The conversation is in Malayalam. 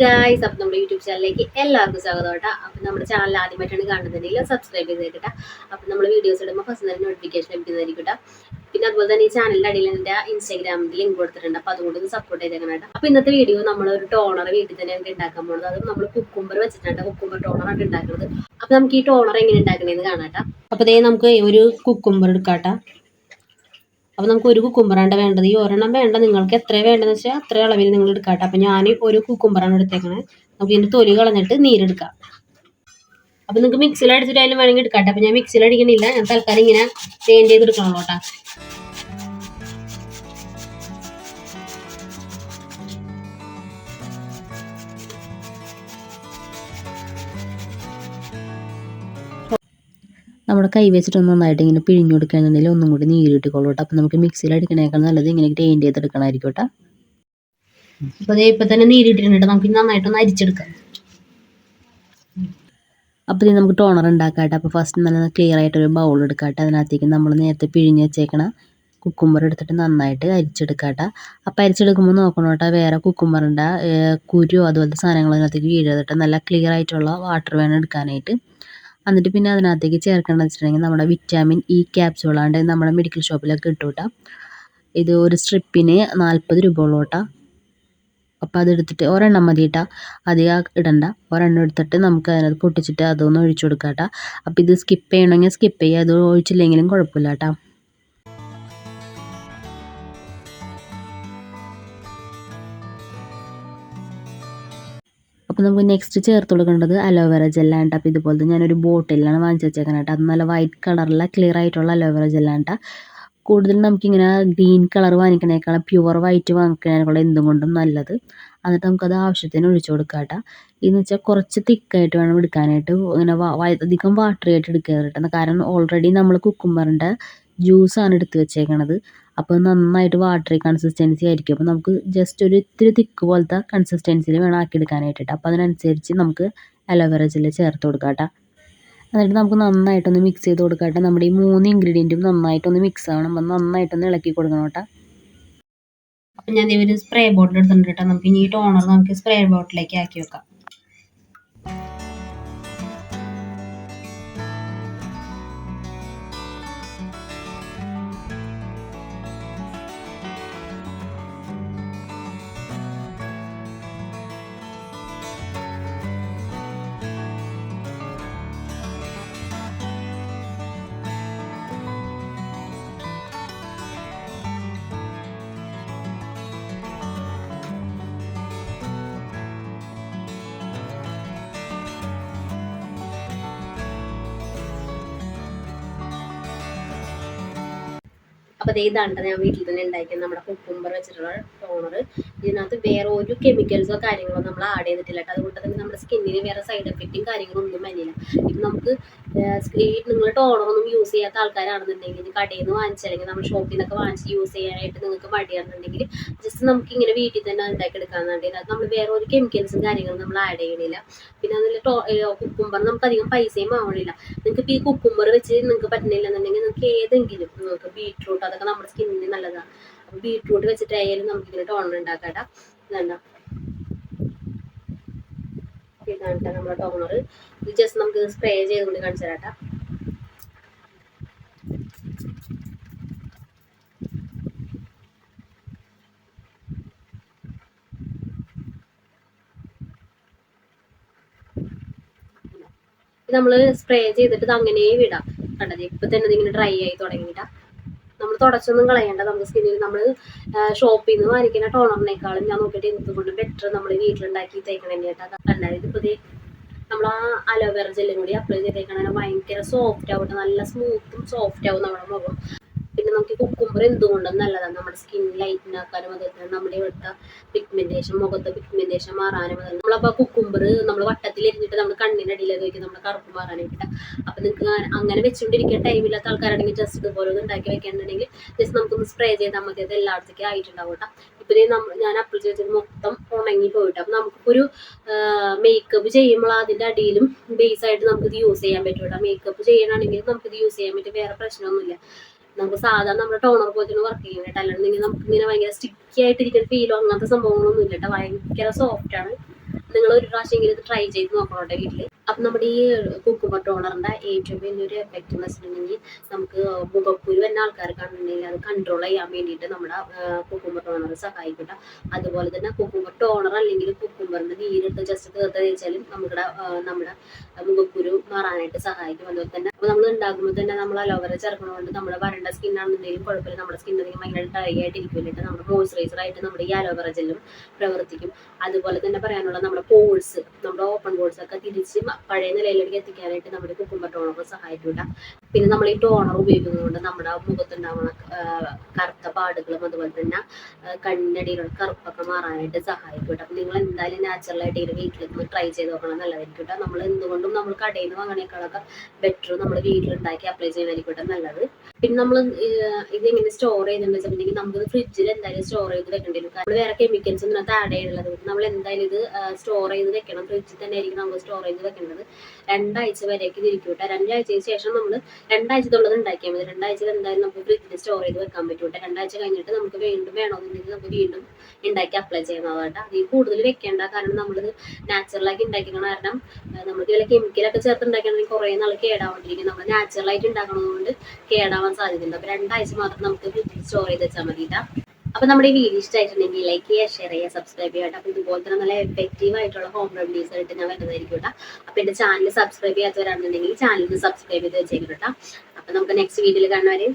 ഗായ്സ് അപ്പം നമ്മുടെ യൂട്യൂബ് ചാനലിലേക്ക് എല്ലാവർക്കും സ്വാഗതം കേട്ടോ. അപ്പം നമ്മുടെ ചാനൽ ആദ്യമായിട്ടാണ് കാണുന്നുണ്ടെങ്കിൽ സബ്സ്ക്രൈബ് ചെയ്തേക്കട്ടെ. അപ്പം നമ്മൾ വീഡിയോസ് ഇടുമ്പോൾ ഫസ്റ്റ് തന്നെ നോട്ടിഫിക്കേഷൻ ലഭിക്കുന്നതായിരിക്കും കേട്ടോ. പിന്നെ അതുപോലെ തന്നെ ഈ ചാനലിന്റെ അടിയിൽ എന്റെ ഇൻസ്റ്റാഗ്രാമിൽ ലിങ്ക് കൊടുത്തിട്ടുണ്ട്. അപ്പോൾ അതുകൊണ്ട് ഒന്ന് സപ്പോർട്ട് ചെയ്തേക്കണം കേട്ടോ. അപ്പോൾ ഇന്നത്തെ വീഡിയോ നമ്മൾ ഒരു ടോണർ വീട്ടിൽ തന്നെയാണ് ഉണ്ടാക്കാൻ പോകുന്നത്. അതും നമ്മൾ കുക്കുംബർ വെച്ചിട്ടുണ്ട് കുക്കുംബർ ടോണറാണ് ഉണ്ടാക്കുന്നത്. അപ്പോൾ നമുക്ക് ഈ ടോണർ എങ്ങനെ ഉണ്ടാക്കണേന്ന് കാണാം കേട്ടോ. അപ്പോൾ ഇതേ നമുക്ക് ഒരു കുക്കുംബർ എടുക്കാട്ടോ അപ്പോൾ നമുക്ക് ഒരു കുക്കുംബറാണ്ട് വേണ്ടത്. ഈ ഒരെണ്ണം വേണ്ട. നിങ്ങൾക്ക് എത്ര വേണ്ടതെന്ന് വെച്ചാൽ അത്ര അളവിൽ നിങ്ങൾ എടുക്കാട്ടെ. അപ്പോൾ ഞാൻ ഒരു കുക്കുംബറാണ് എടുത്തേക്കണേ. നമുക്ക് ഇതിന്റെ തൊലി കളഞ്ഞിട്ട് നീരെടുക്കാം. അപ്പോൾ നിങ്ങൾക്ക് മിക്സിയിൽ അടിച്ചിട്ടായാലും വേണമെങ്കിൽ എടുക്കാട്ടെ. അപ്പോൾ ഞാൻ മിക്സിയിൽ അടിക്കണില്ല. ഞാൻ തൽക്കാലം ഇങ്ങനെ ഗ്രൈൻഡ് എടുക്കണം കേട്ടോ നമ്മുടെ കൈ വെച്ചിട്ട് നന്നായിട്ട് ഇങ്ങനെ പിഴിഞ്ഞു കൊടുക്കുകയാണെന്നുണ്ടെങ്കിൽ ഒന്നും കൂടി നീര് കിട്ടിക്കോളൂ കേട്ടോ അപ്പം നമുക്ക് മിക്സിയിൽ അടിക്കണേക്കാൾ നല്ലത് ഇങ്ങനെ ഗ്രൈൻഡ് ചെയ്തെടുക്കണമായിരിക്കും കേട്ടോ. അപ്പോൾ അതേ ഇപ്പം തന്നെ നീരിട്ടിട്ടുണ്ട്. നമുക്ക് നന്നായിട്ട് നന്നായിട്ടൊന്ന് അരിച്ചെടുക്കാം. അപ്പോൾ ഇത് നമുക്ക് ടോണർ ഉണ്ടാക്കാം കേട്ടോ. അപ്പോൾ ഫസ്റ്റ് നല്ല ക്ലിയർ ആയിട്ട് ഒരു ബൗൾ എടുക്കാട്ടെ കേട്ടോ. അതിനകത്തേക്ക് നമ്മൾ നേരത്തെ പിഴിഞ്ഞ് വെച്ചേക്കണ കുക്കുംബർ എടുത്തിട്ട് നന്നായിട്ട് അരിച്ചെടുക്കാം അപ്പം അപ്പോൾ അരിച്ചെടുക്കുമ്പോൾ നോക്കണം കേട്ടോ. വേറെ കുക്കുംബറിന്റെ കുരു അതുപോലത്തെ സാധനങ്ങൾ അതിനകത്തേക്ക് വീഴാതിട്ട് നല്ല ക്ലിയർ ആയിട്ടുള്ള വാട്ടർ വേണം എടുക്കാനായിട്ട്. എന്നിട്ട് പിന്നെ അതിനകത്തേക്ക് ചേർക്കണമെന്ന് വെച്ചിട്ടുണ്ടെങ്കിൽ നമ്മുടെ വിറ്റാമിൻ ഇ ക്യാപ്സ്യൂളാണ്ട് നമ്മുടെ മെഡിക്കൽ ഷോപ്പിലൊക്കെ കിട്ടൂട്ടാ ഇത് ഒരു സ്ട്രിപ്പിന് നാൽപ്പത് രൂപ കേട്ടോ അപ്പോൾ അതെടുത്തിട്ട് ഒരെണ്ണം മതി കേട്ടോ അധികം ഇടണ്ട. ഒരെണ്ണം എടുത്തിട്ട് നമുക്ക് അതിനകത്ത് പൊട്ടിച്ചിട്ട് അതൊന്ന് ഒഴിച്ചു കൊടുക്കാം കേട്ടോ അപ്പോൾ ഇത് സ്കിപ്പ് ചെയ്യണമെങ്കിൽ സ്കിപ്പ് ചെയ്യുക അത് ഒഴിച്ചില്ലെങ്കിലും കുഴപ്പമില്ല കേട്ടോ അപ്പോൾ നമുക്ക് നെക്സ്റ്റ് ചേർത്ത് കൊടുക്കേണ്ടത് അലോവേറ ജെല്ലാണ് അപ്പോൾ ഇതുപോലത്തെ ഞാനൊരു ബോട്ടിലാണ് വാങ്ങിച്ച് വെച്ചേക്കാനായിട്ട് അത് നല്ല വൈറ്റ് കളറുള്ള ക്ലിയർ ആയിട്ടുള്ള അലോവേറ ജെല്ലാണ് കേട്ടോ കൂടുതലും നമുക്കിങ്ങനെ ഗ്രീൻ കളർ വാങ്ങിക്കണേക്കാളും പ്യുവർ വൈറ്റ് വാങ്ങിക്കണേക്കാളും എന്തും കൊണ്ടും നല്ലത്. എന്നിട്ട് നമുക്കത് ആവശ്യത്തിന് ഒഴിച്ചു കൊടുക്കാം കേട്ടോ ഇതെന്ന് വെച്ചാൽ കുറച്ച് തിക്കായിട്ട് വേണം എടുക്കാനായിട്ട്. ഇങ്ങനെ അധികം വാട്ടറി ആയിട്ട് എടുക്കരുത് കാരണം ഓൾറെഡി നമ്മൾ കുക്കുംബറിന്റെ ജ്യൂസാണ് എടുത്ത് വെച്ചേക്കണത്. അപ്പോൾ നന്നായിട്ട് വാട്ടറി കൺസിസ്റ്റൻസി ആയിരിക്കും. അപ്പോൾ നമുക്ക് ജസ്റ്റ് ഒരു ഇത്തിരി തിക്ക് പോലത്തെ കൺസിസ്റ്റൻസിയിൽ വേണം ആക്കിയെടുക്കാനായിട്ടിട്ട്. അപ്പോൾ അതിനനുസരിച്ച് നമുക്ക് അലോവേറ ജെല്ല് ചേർത്ത് കൊടുക്കാം കേട്ടോ എന്നിട്ട് നമുക്ക് നന്നായിട്ടൊന്ന് മിക്സ് ചെയ്ത് കൊടുക്കാം നമ്മുടെ ഈ മൂന്ന് ഇൻഗ്രീഡിയന്റും നന്നായിട്ടൊന്ന് മിക്സ് ആവണം. അപ്പം നന്നായിട്ടൊന്ന് ഇളക്കി കൊടുക്കണം കേട്ടോ അപ്പം ഞാൻ ഒരു സ്പ്രേ ബോട്ടിൽ എടുത്തിട്ടുണ്ട് കേട്ടോ നമുക്ക് ഇനി ഈ ടോണർ നമുക്ക് സ്പ്രേ ബോട്ടിലേക്ക് ആക്കി വെക്കാം. ദേ ഇതാണ് ഞാൻ വീട്ടിൽ തന്നെ ഉണ്ടാക്കിയത്. നമ്മുടെ കുക്കുംബർ വെച്ചിട്ടുള്ള ടോണർ ഇതിനകത്ത് വേറെ ഒരു കെമിക്കൽസോ കാര്യങ്ങളോ നമ്മൾ ആഡ് ചെയ്തിട്ടില്ല കേട്ടോ. അതുകൊണ്ട് തന്നെ നമ്മുടെ സ്കിന്നിന് വേറെ സൈഡ് എഫക്റ്റും കാര്യങ്ങളും ഒന്നും വരില്ല. ഇത് നമുക്ക് നിങ്ങൾ ടോണറൊന്നും യൂസ് ചെയ്യാത്ത ആൾക്കാരാണെന്നുണ്ടെങ്കിൽ കടയിൽ നിന്ന് വാങ്ങിച്ചല്ലെങ്കിൽ നമ്മൾ ഷോപ്പിൽ നിന്നൊക്കെ വാങ്ങിച്ച് യൂസ് ചെയ്യാനായിട്ട് നിങ്ങൾക്ക് മടിയാണെന്നുണ്ടെങ്കിൽ ജസ്റ്റ് നമുക്ക് ഇങ്ങനെ വീട്ടിൽ തന്നെ ഉണ്ടാക്കിയെടുക്കാന്നുണ്ടെങ്കിൽ അത് നമ്മൾ വേറെ ഒരു കെമിക്കൽസും കാര്യങ്ങളും നമ്മൾ ആഡ് ചെയ്യണില്ല. പിന്നെ അതിൽ ടോ കുക്കുംബർ നമുക്ക് അധികം പൈസയും ആവണില്ല. നിങ്ങൾക്ക് ഈ കുക്കുംബർ വെച്ച് നിങ്ങൾക്ക് പറ്റുന്നില്ല എന്നുണ്ടെങ്കിൽ നിങ്ങൾക്ക് ഏതെങ്കിലും നിങ്ങൾക്ക് ബീട്രൂട്ട് അതൊക്കെ നമ്മുടെ സ്കിന്നിന് നല്ലതാണ് അപ്പോൾ ബീട്രൂട്ട് വെച്ചിട്ടായാലും നമുക്ക് ഇതിൽ ടോണർ ഉണ്ടാക്കാട്ടാ. ഇതാണ് ട്ടോ നമ്മുടെ ടോണർ ഇത് ജസ്റ്റ് നമുക്ക് സ്പ്രേ ചെയ്തുകൊണ്ട് കാണിച്ചു തരാട്ടാ നമ്മൾ സ്പ്രേ ചെയ്തിട്ട് അങ്ങനെ വിടാം. കണ്ടത് ഇപ്പൊ തന്നെ ഇതിങ്ങനെ ഡ്രൈ ആയി തുടങ്ങിയിട്ടാ. നമ്മൾ തുടച്ചൊന്നും കളയണ്ട. നമ്മുടെ സ്കിന്നിൽ നമ്മൾ ഷോപ്പിൽ നിന്ന് വാങ്ങിക്കുന്ന ടോണറിനേക്കാളും ഞാൻ നോക്കിയിട്ട് എന്തുകൊണ്ടും ബെറ്റർ നമ്മൾ വീട്ടിലുണ്ടാക്കി തേക്കണം തന്നെയായിട്ട് ഇതിപ്പോൾ ഇത് നമ്മൾ ആ അലോവേറ ജെല്ലും കൂടി അപ്ലൈ ചെയ്തേക്കണ ഭയങ്കര സോഫ്റ്റ് ആവട്ടെ. നല്ല സ്മൂത്തും സോഫ്റ്റ് ആവും നമ്മുടെ മുഖം. പിന്നെ നമുക്ക് കുക്കുംബർ എന്തുകൊണ്ടും നല്ലതാണ്. നമ്മുടെ സ്കിൻ ലൈറ്റൻ ആക്കാനും അതുപോലെ നമ്മുടെ ഇവിടുത്തെ പിഗ്മെന്റേഷൻ മുഖത്തെ പിഗ്മെന്റേഷൻ മാറാനും നമ്മളപ്പോൾ കുക്കുംബർ നമ്മൾ വട്ടത്തിൽ എരിഞ്ഞിട്ട് നമ്മൾ കണ്ണിന്റെ അടിയിലൊക്കെ വയ്ക്കും നമ്മുടെ കറുപ്പ് മാറാനായിട്ട്. അപ്പം നിങ്ങൾക്ക് അങ്ങനെ വെച്ചുകൊണ്ടിരിക്കുന്ന ടൈമില്ലാത്ത ആൾക്കാരാണെങ്കിൽ ജസ്റ്റ് ഇതുപോലെ ഒന്ന് ഉണ്ടാക്കി വെക്കാനുണ്ടെങ്കിൽ ജസ്റ്റ് നമുക്കൊന്ന് സ്പ്രേ ചെയ്താൽ നമുക്ക് അത് എല്ലായിടത്തേക്കും ആയിട്ടുണ്ടാവും കേട്ടോ. ഇപ്പം ഞാൻ അപ്ലൈ ചെയ്തത് മൊത്തം ഉണങ്ങി പോയിട്ട്. അപ്പം നമുക്കൊരു മേക്കപ്പ് ചെയ്യുമ്പോൾ അതിന്റെ അടിയിലും ബേസ് ആയിട്ട് നമുക്കിത് യൂസ് ചെയ്യാൻ പറ്റും കേട്ടോ. മേക്കപ്പ് ചെയ്യണമെങ്കിൽ നമുക്കിത് യൂസ് ചെയ്യാൻ പറ്റും. വേറെ പ്രശ്നമൊന്നുമില്ല. നമുക്ക് സാധാരണ നമ്മുടെ ടോണർ പോലത്തെ വർക്ക് ചെയ്യും കേട്ടോ അല്ലാണ്ടെങ്കിൽ നമുക്ക് ഇങ്ങനെ ഭയങ്കര സ്റ്റിക്കി ആയിട്ടിരിക്കുന്ന ഫീലോ അങ്ങനത്തെ സംഭവങ്ങളൊന്നും ഇല്ല കേട്ടോ ഭയങ്കര സോഫ്റ്റ് ആണ്. നിങ്ങൾ ഒരു പ്രാവശ്യം ഇത് ട്രൈ ചെയ്ത് നോക്കണോട്ടെ വീട്ടിൽ അപ്പം നമ്മുടെ ഈ കുക്കുമ്പർ ടോണറിന്റെ ഏറ്റവും വലിയൊരു എഫക്റ്റ് എന്ന് വെച്ചിട്ടുണ്ടെങ്കിൽ നമുക്ക് മുഖക്കുരു എന്ന ആൾക്കാർ കണ്ടിട്ടുണ്ടെങ്കിൽ അത് കൺട്രോൾ ചെയ്യാൻ വേണ്ടിയിട്ട് നമ്മുടെ കുക്കുമ്പർ ടോണർ സഹായിക്കട്ടെ. അതുപോലെ തന്നെ കുക്കുമ്പർ ടോണർ അല്ലെങ്കിൽ കുക്കുമ്പറിന്റെ നീരിട്ട് ജസ്റ്റ് തീർത്ത് തേച്ചാലും നമ്മുടെ നമ്മുടെ മുഖക്കുരു മാറാനായിട്ട് സഹായിക്കും. അതുപോലെ തന്നെ അപ്പോൾ നമ്മൾ ഉണ്ടാക്കുമ്പോൾ തന്നെ നമ്മൾ അലോവേര ചേർക്കണതുകൊണ്ട് നമ്മുടെ വരണ്ട സ്കിന്നാണെന്നുണ്ടെങ്കിലും കുഴപ്പമില്ല. നമ്മുടെ സ്കിൻ അധികം ഭയങ്കര ഡ്രൈ ആയിട്ട് ഇരിക്കില്ല നമ്മുടെ മോയ്സ്ചറൈസർ ആയിട്ട് നമ്മുടെ ഈ അലോവറ ജെല്ലും പ്രവർത്തിക്കും. അതുപോലെ തന്നെ പറയാനുള്ള നമ്മുടെ പോൾസ് നമ്മുടെ ഓപ്പൺ പോൾസ് ഒക്കെ തിരിച്ച് പഴയ നിലയിലേക്ക് എത്തിക്കാനായിട്ട് നമ്മുടെ കുക്കുംബർ ടോണർ സഹായിക്കില്ല പിന്നെ നമ്മൾ ഈ ടോണർ ഉപയോഗിക്കുന്നതുകൊണ്ട് നമ്മുടെ മുഖത്തുണ്ടാവുന്ന കറുത്ത പാടുകളും അതുപോലെ തന്നെ കണ്ണടിയിലുള്ള കറുപ്പൊക്കെ മാറാനായിട്ട് സഹായിക്കും കേട്ടോ. അപ്പം നിങ്ങൾ എന്തായാലും നാച്ചുറലായിട്ട് ആയിട്ട് ഇത് ഒന്ന് ട്രൈ ചെയ്ത് നോക്കണം നല്ലതായിരിക്കും കേട്ടോ. നമ്മൾ എന്തുകൊണ്ടും നമ്മൾ കടയിൽ നിന്ന് വാങ്ങണേക്കാളൊക്കെ ബെറ്റർ നമ്മൾ വീട്ടിലുണ്ടാക്കി അപ്ലൈ ചെയ്യുന്നതായിരിക്കും കേട്ടോ നല്ലത്. പിന്നെ നമ്മൾ ഇതെങ്ങനെ സ്റ്റോർ ചെയ്യുന്നുണ്ടെന്ന് വെച്ചിട്ടുണ്ടെങ്കിൽ നമുക്ക് ഫ്രിഡ്ജിൽ എന്തായാലും സ്റ്റോർ ചെയ്ത് വെക്കേണ്ടി വരും. കാരണം വേറെ കെമിക്കൽസ് ഒന്നും അതിനകത്ത് ആഡ് ചെയ്യുന്നത് നമ്മൾ എന്തായാലും ഇത് സ്റ്റോർ ചെയ്ത് വെക്കണം. ഫ്രിഡ്ജിൽ തന്നെ ആയിരിക്കും നമുക്ക് സ്റ്റോർ ചെയ്ത് വെക്കേണ്ടത്. രണ്ടാഴ്ച വരെയൊക്കെ ഇത് ഇരിക്കും കേട്ടോ. രണ്ടാഴ്ചയ്ക്ക് ശേഷം നമ്മൾ രണ്ടാഴ്ചത്തുള്ളത് ഉണ്ടാക്കിയാൽ മതി. രണ്ടാഴ്ച എന്തായാലും നമുക്ക് ഫ്രിഡ്ജിൽ സ്റ്റോർ ചെയ്ത് വെക്കാൻ പറ്റും രണ്ടാഴ്ച കഴിഞ്ഞിട്ട് നമുക്ക് വീണ്ടും വേണമെന്നുണ്ടെങ്കിൽ നമുക്ക് വീണ്ടും ഉണ്ടാക്കി അപ്ലൈ ചെയ്യുന്നതായിട്ട് അതിൽ കൂടുതൽ വെക്കേണ്ട കാരണം നമ്മൾ നാച്ചുറലാക്കി ഉണ്ടാക്കിക്കണ കാരണം നമുക്ക് ഇതിലെ കെമിക്കലൊക്കെ ചേർത്ത് ഉണ്ടാക്കണമെങ്കിൽ കുറേ നാൾ കേടാവാണ്ടിരിക്കും. നമ്മൾ നാച്ചുറലായിട്ട് ഉണ്ടാക്കണതുകൊണ്ട് കേടാവാൻ സാധ്യതയുണ്ട്. അപ്പോൾ രണ്ടാഴ്ച മാത്രം നമുക്ക് ഫ്രിഡ്ജിൽ സ്റ്റോർ ചെയ്ത് വെച്ചാൽ മതി ട്ടോ. അപ്പോൾ നമ്മുടെ ഈ വീഡിയോ ഇഷ്ടമായിട്ടുണ്ടെങ്കിൽ ലൈക്ക് ചെയ്യുക ഷെയർ ചെയ്യുക സബ്സ്ക്രൈബ് ചെയ്യുക അപ്പൊ ഇതുപോലെ തന്നെ നല്ല എഫക്റ്റീവ് ആയിട്ടുള്ള ഹോം റെമഡീസ് ആയിട്ട് ഞാൻ വരുന്നതായിരിക്കും കേട്ടോ. അപ്പൊ എന്റെ ചാനൽ സബ്സ്ക്രൈബ് ചെയ്യാത്തവരാണെന്നുണ്ടെങ്കിൽ ചാനലിന് സബ്സ്ക്രൈബ് ചെയ്ത് വെച്ചേക്കും കേട്ടോ. അപ്പൊ നമുക്ക് നെക്സ്റ്റ് വീഡിയോയിൽ കാണുന്നവരെ